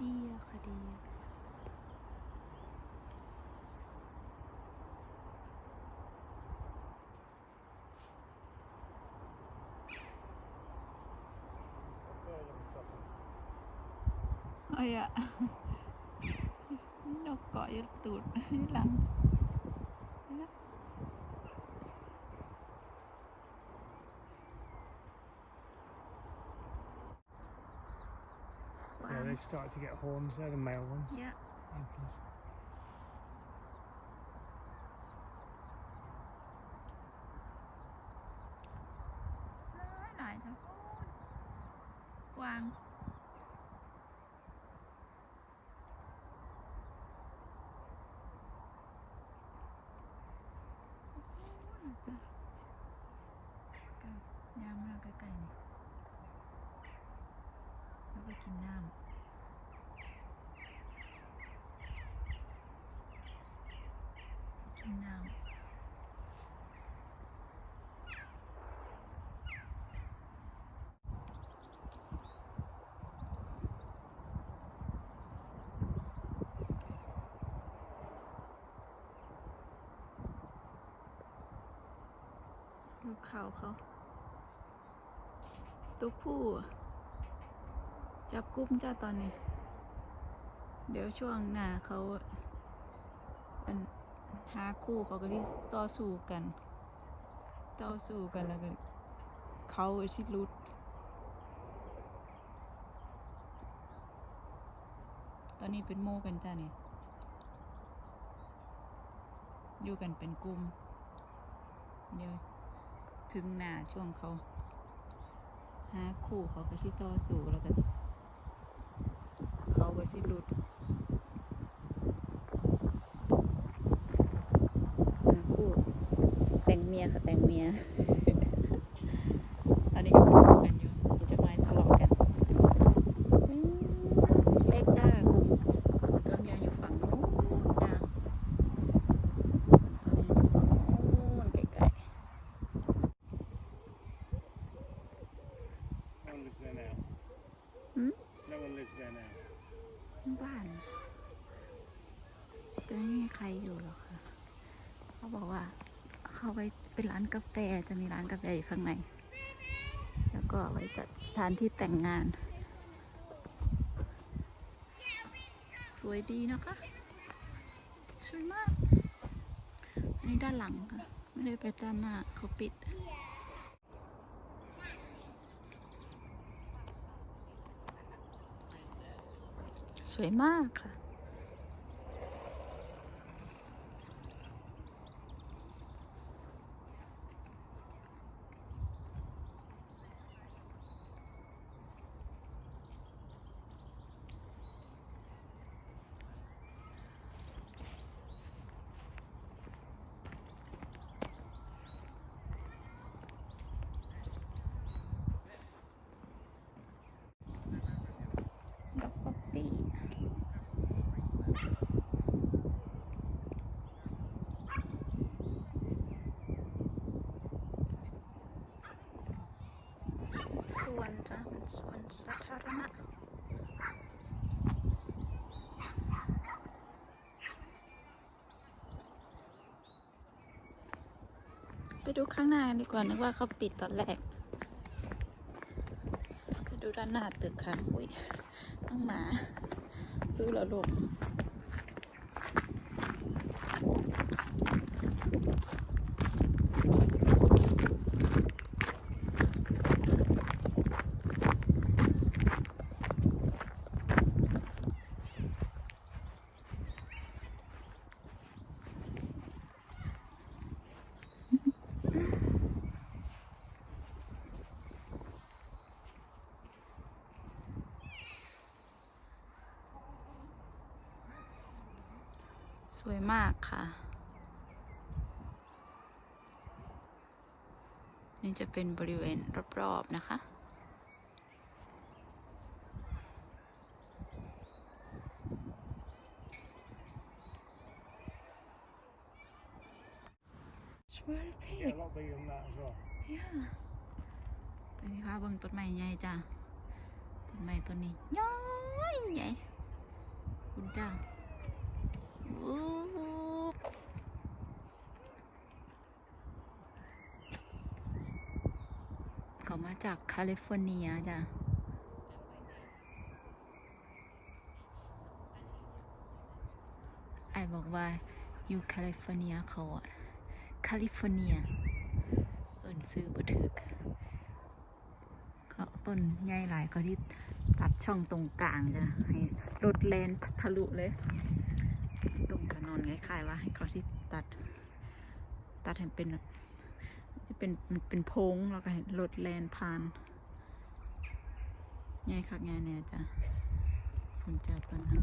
ดีอะค่ะดีเอ้ยอะนี่นกเกาะอยึดตูดอยึดหลัง they've started to get horns. They're the male ones. Yeah. Antlers. ห กินน้ำดูเขาเขาตัวผู้จับกุ้มจ้าตอนนี้ เดี๋ยวช่วงหน้าเขาอัน หาคู่เขาก็ที่ต่อสู้กัน ต่อสู้กันแล้วก็เขาไอ้ที่รุดตอนนี้เป็นโมกันจ้าเนี่ยอยู่กันเป็นกลุ่มเดี๋ยวถึงหน้าช่วงเขาหาคู่เขาก็ที่ต่อสู้แล้วก็เขาก็ที่หลุดหาคู่ แต่งเมียค่ะแต่งเมียตอนนี้ก็เป็นคู่กันอยู่เดี๋ยวจะมาทะเลาะกันอืมเล็กจ้ากลุ่มตัวเมียอยู่ฝั่งนู้นจ้าตัวเมียอยู่ฝั่งนู้นไกลๆ No one lives there now. Hmm? No one lives there now. บ้านจะไม่มีใครอยู่หรอกค่ะ เขาบอกว่า เข้าไปเป็นร้านกาแฟจะมีร้านกาแฟอยู่ข้างใน แล้วก็ไว้จัดสถานที่แต่งงาน สวยดีนะคะสวยมาก อันนี้ด้านหลังค่ะ ไม่ได้ไปด้านหน้าเขาปิดสวยมากค่ะ สวนจ้ะเป็นสวนสาธารณะไปดูข้างหน้าดีกว่า นึกว่าเขาปิดตอนแรก ไปดูด้านหน้าตึกค่ะ อุ้ยน้องหมา ดูแล้วลูก วยมากค่ะ นี่จะเป็นบริเวณรอบๆนะคะ It's very Yeah, big. a lot bigger than that as well. Yeah. ไปที่พาเบิ่งต้นไม้ใหญ่จ้ะต้นไม้ต้นนี้ย้อยใหญ่คุณจ้าวูบ เขามาจากแคลิฟอร์เนียจ้ะไอบอกว่าอยู่แคลิฟอร์เนียเขาอะแคลิฟอร์เนียเอินซื้อบ่ถึกเขาต้นใหญ่หลายเขาที่ตัดช่องตรงกลางจ้ะให้รถแลนทะลุเลย ตรงถนคล้ายๆว่าให้เขาที่ตัด ตัดให้เป็นจะเป็นมันเป็นโพงแล้วก็เห้รถแลนผ่านง่ายคักง่ายเน่จ้ะคุณจ้าต้นนั้น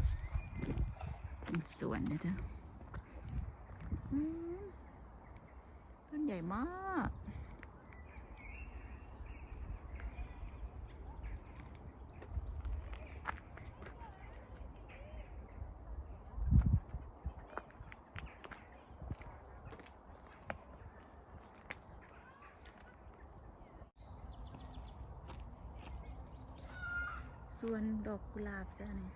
เป็นสวนนะจ๊ะต้นใหญ่มาก ส่วนดอกกุหลาบจ้ะนี่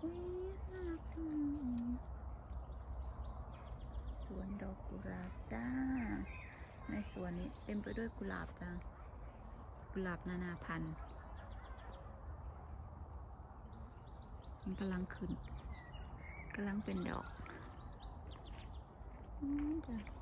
อุ๊ยน่ารักจังสวนดอกกุหลาบจ้า ในสวนนี้เต็มไปด้วยกุหลาบจ้า กุหลาบนานาพันธุ์ มันกำลังขึ้นกำลังเป็นดอกอืมจ้า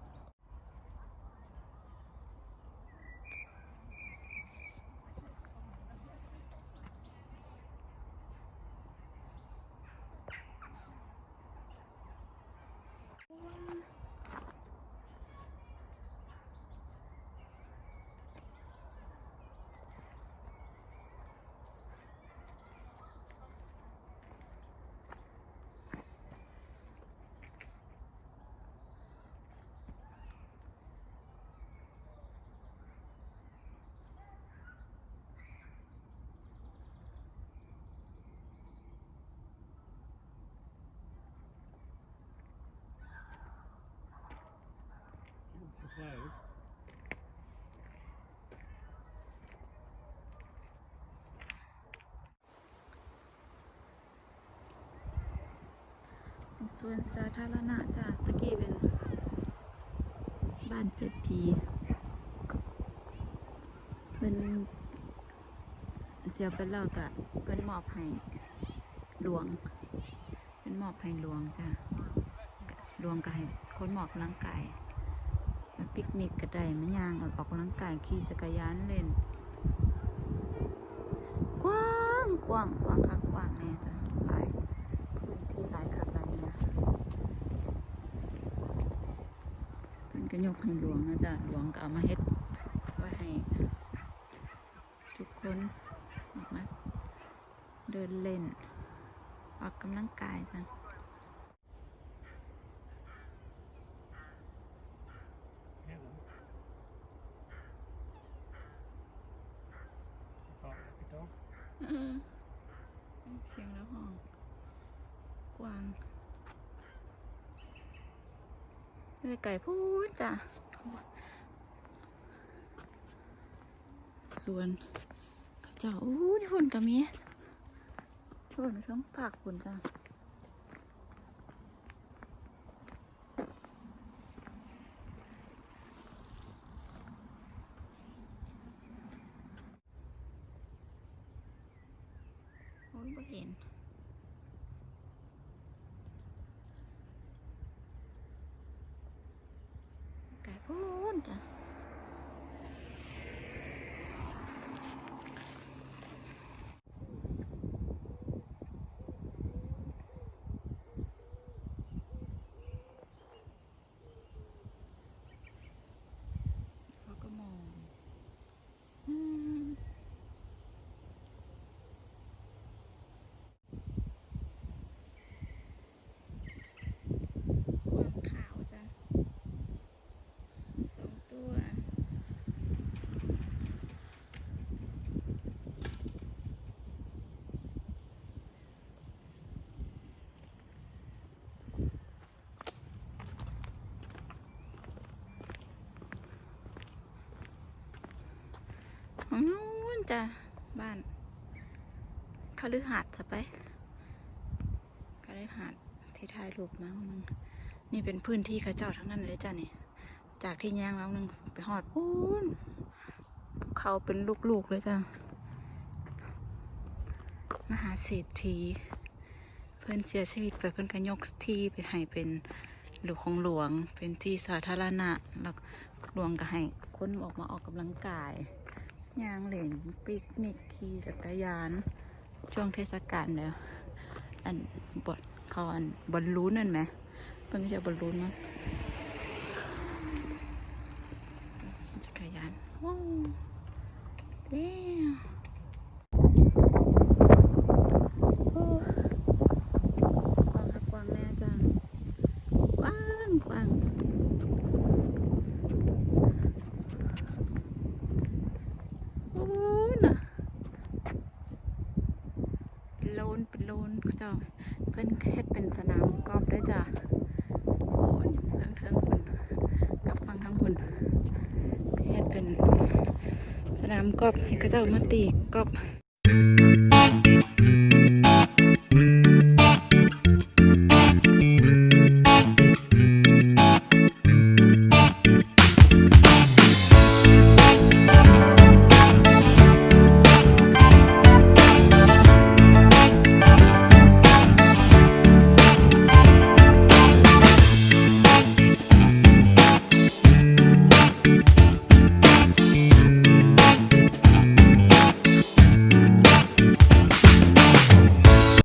plays. So in Satalana, Tagavin, Ban City. เป็นเจียวเป็นเล่ากะเป็นหมอบแหงหลวง เป็นหมอบแหงหลวงจ้ะหลวงกายคนหมอบร่างกาย ปิกนิกก็ได้มันยางออกออกกำลังกายขี่จักรยานเล่น กว้างกว้างกว้างคักกว้างแน่จ้ะหลายพื้นที่หลายคักหลายเนี่ยเป็นกระยกให้หลวงนะจ๊ะหลวงก็เอามาเฮ็ดไว้ให้ ทุกคนออกมาเดินเล่น ออกกำลังกายจ้ะ Bark like a dog. เออเสียงแล้วห้อง กวางเลยไก่พูดจ้ะส่วนเจ้าอู้ที่ฝุ่นก็มีฝุ่นทั้งฝากฝุ่นจ้ะโอ้ยบ่เห็น ไก่ พูนจ้ะเขาก็มองอืมกวางขาวจ้ะ สองตัว นู้นจ้ะบ้านคฤหาสน์เถอะไปายหาดที่ถ่ายรูปมานึงนี่เป็นพื้นที่เขาเจ้าทั้งนั้นเลยจ้ะนี่ จากที่ย่างแล้วนึงไปหอดปูนเขาเป็นลูกๆเลยจ้ะมหาเศรษฐีเพื่อนเสียชีวิตไปเพื่อนก็ยกที่ไปให้เป็นหลวงของหลวงเป็นที่สาธารณะแล้วหลวงก็ให้คนออกมาออกกำลังกาย ยางเหลนปิกนิกขี่จักรยาน ช่วงเทศกาลแล้ว อันบทคอนบอลลูนนั่นไหมเพิ่งจะบอลลูนมั้งขี่จักรยานว้าวเด้วโอ้กวางค่ะกวางแน่จ้ากว้างกว้างโอ้น่ะ เป็นโลนเป็นโลน เขาเจ้าเพิ่นเฮ็ดเป็นสนามกอล์ฟด้วยจ้ะโอ้ยเทิงเทิงพุ่นกับฟังทั้งพุ่นเฮ็ดเป็นสนามกอล์ฟเฮ็ดก็จะมาตีกอล์ฟ